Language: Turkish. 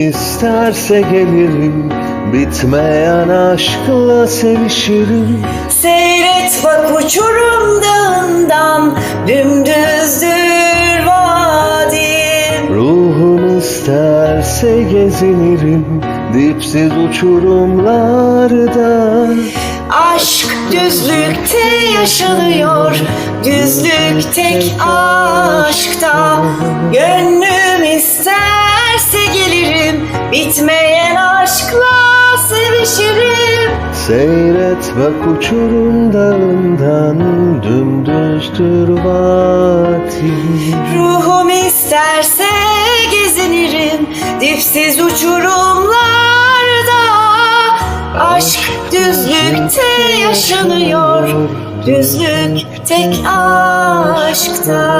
İsterse gelirim Bitmeyen aşkla sevişirim. Seyret bak uçurum dağından Dümdüzdür vadin Ruhum isterse gezinirim Dipsiz uçurumlarda Aşk düzlükte yaşanıyor Düzlük tek aşkta. Gönlüm Bitmeyen aşkla sevişirim. Seyret bak uçurum dağından Dümdüzdür vadi Ruhum isterse gezinirim. Dipsiz uçurumlarda Aşk düzlükte yaşanıyor. Düzlük tek aşkta